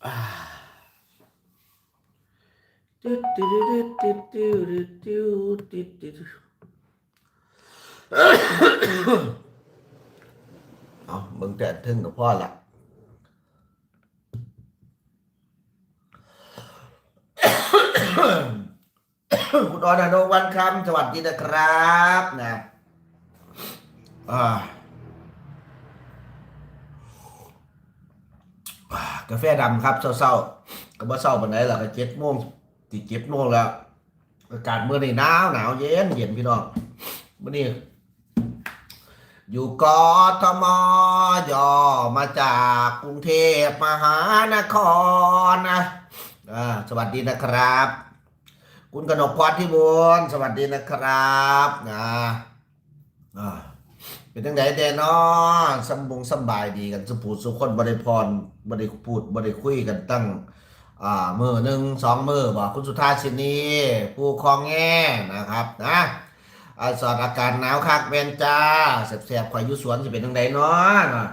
Ah. เอามึงแต่ทึ่งกับพ่อละ คุณออนอนงวันคำสวัสดีนะครับนะกาแฟดำครับเศร้าๆก็บ่เศร้าปานไหนล่ะก็เจ็ดโมงติเจ็ดโมงแล้วอากาศเมื่อนี้หนาวหนาวเย็นเย็นพี่น้องเมื่อนี้อยู่กทมย่อมาจากกรุงเทพมหานครนะสวัสดีนะครับ คุณกนกพรที่บุญสวัสดีนะครับนะอ่าเป็นตั้งไหนเดนอสำบงสบายดีกันสุผูสุคนบริพรบริพูดบริคุยกันตั้งอ่ามือหนึ่งสองมือบอกคุณสุธาชินีผู้คลองแง่นะครับนะอาสอดอาการหนาวคักเวนจ้าแสบๆข่อยยุสวนจะเป็นตั้งไหนเนาะ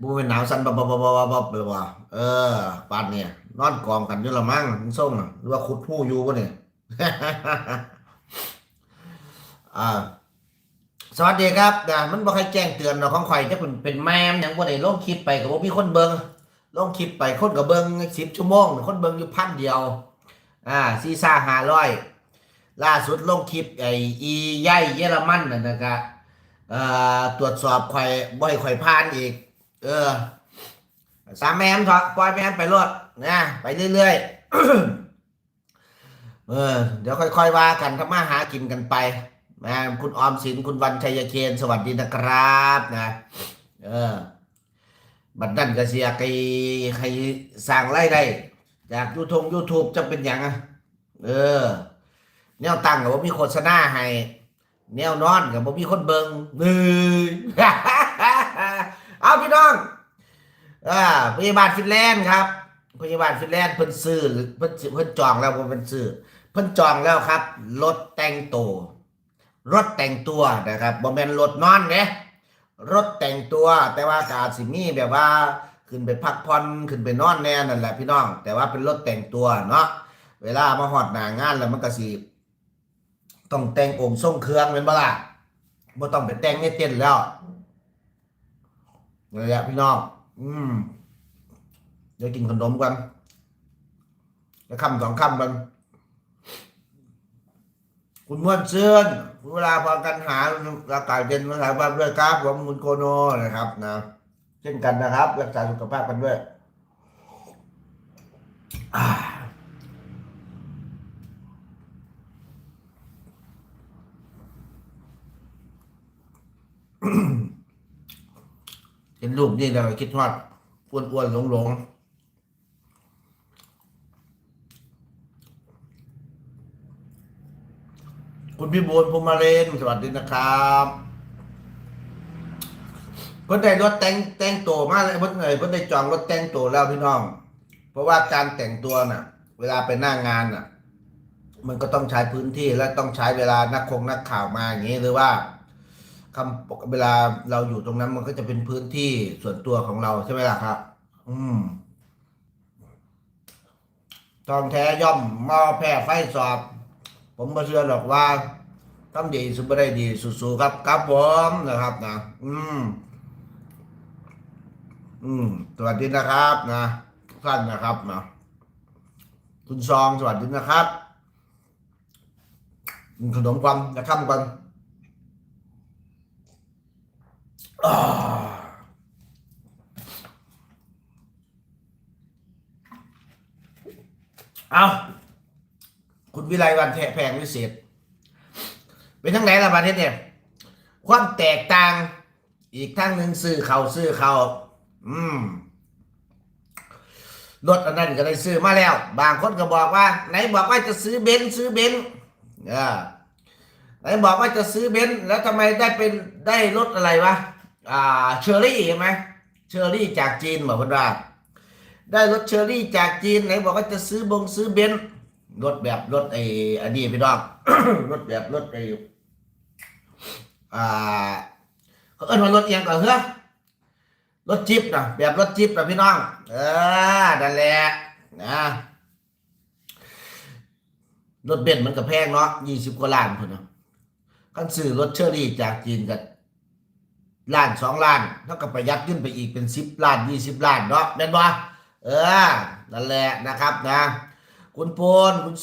บูเป็นหนาวสั่นบบบบบบบบเลว่เออปานเนี่ย นอนกองกันอยู่ละมั้งมึงส่งหรือว่าขุดผู้อยู่วะเนี่ยอ่าสวัสดีครับนะมันบอกให้แจ้งเตือนเราของข่อยจะเป็นเป็นแมมอย่างบ่ได้ลงคลิปไปกับว่ามีคนเบิงลงคลิปไปคนกับเบิงสิบชั่วโมงคนเบิงอยู่พันเดียว อ่าซีซ่าหาร้อยล่าสุดลงคลิปไออีใหญ่เยอรมันน่ะนะครับเอ่อตรวจสอบข่อยบ่ให้ข่อยผ่านอีก เออ สามแมมเถอะปล่อยแมมไปรวดนะไปเรื่อยๆเออเดี๋ยวค่อยๆว่ากันทำมาหากินกันไปนะคุณออมสินคุณวันชัยเคนสวัสดีนะครับนะเออบัดนั้นก็เสียใครใครสร้างรายได้จากยูทงยูทูบจะเป็นอย่างอะเออ แนวตั้งกับว่ามีโฆษณาให้แนวนอนกับว่ามีคนเบิงมือเอาพี่น้อง อ่าพยาบาลฟินแลนด์ครับพยาบาลฟินแลนด์เพิ่นซื้อหรือเพิ่นเพิ่นจองแล้วเพิ่นซื้อเพิ่นจองแล้วครับรถแต่งตัวรถแต่งตัวนะครับบ่แม่นรถนอนเด้รถแต่งตัวแต่ว่ากาสิมีแบบว่าขึ้นไปพักผ่อนขึ้นไปนอนแน่นั่นแหละพี่น้อง แต่ว่าเป็นรถแต่งตัวเนาะเวลามาฮอดหนางานแล้วมันก็สิต้องแต่งองค์ทรงเครื่องแม่นบ่ล่ะบ่ต้องไปแต่งในเต็นแล้วนี่แหละพี่น้อง อืมเดี๋ยวกินขนมกันจะคำสองคำกัน คุณม้วนเชื่อนเวลาพอกันหาอากาศเย็นมาถามว่าด้วยครับผมคุณโกโนนะครับนะ เช่นกันนะครับ รักษาสุขภาพกันด้วย เห็นรูปนี่เราคิดว่าอ้วนอ้วนๆหลงหลงๆคุณพี่บูลภูมาเรนสวัสดีนะครับเพิ่นได้รถแต่งแต่งตัวมากเลยเพิ่นเอ่ยเพิ่นได้จองรถแต่งตัวแล้วพี่น้อง เพราะว่าการแต่งตัวน่ะ เวลาไปหน้างานน่ะ มันก็ต้องใช้พื้นที่และต้องใช้เวลานักคงนักข่าวมาอย่างนี้หรือว่า คำปกเวลาเราอยู่ตรงนั้นมันก็จะเป็นพื้นที่ส่วนตัวของเราใช่ไหมล่ะครับ อืม ทองแท้ย่อมมาแพ้ไฟสอบ ผมก็เชื่อหรอกว่าทำดีสุดบ่ได้ดีสู้ๆครับครับผมนะครับนะ อืม อืม สวัสดีนะครับนะท่านนะครับนะคุณซองสวัสดีนะครับ ขนมความจะข้ามกันอ่า เอาคุณวิไลวันแทแพงวิเศษ เป็นทั้งไหนล่ะประเทศเนี่ย ความแตกต่าง อีกทั้งหนึ่งซื้อเขาซื้อเขาอืมรถอันนั้นก็ได้ซื้อมาแล้ว บางคนก็บอกว่า ไหนบอกว่าจะซื้อเบนซ์ซื้อเบนซ์อ่าไหนบอกว่าจะซื้อเบนซ์แล้วทำไมได้เป็นได้รถอะไรวะ อ่าเชอรี่ใช่ไหมเชอรี่จากจีนบอกคนว่าได้รถเชอรี่จากจีนไหนบอกว่าจะซื้อบงซื้อเบนซ์รถแบบรถไอ้อันนี้พี่น้องรถแบบรถไอ้อ่าเขาเอิ้นว่ารถเอียงก่อนเหรอรถจิ๊บนะแบบรถจิ๊บนะพี่น้อง เออนั่นแหละนะรถเบนซ์มันก็แพงเนาะยี่สิบกว่าล้านพุ่นเนาะกันซื้อรถเชอรี่จากจีนกัน ล้านสองล้านแล้วก็ประหยัดขึ้นไปอีกเป็นสิบล้านยี่สิบล้านเนาะแม่นบ่เออนั่นแหละนะครับนะ คุณปูนคุณ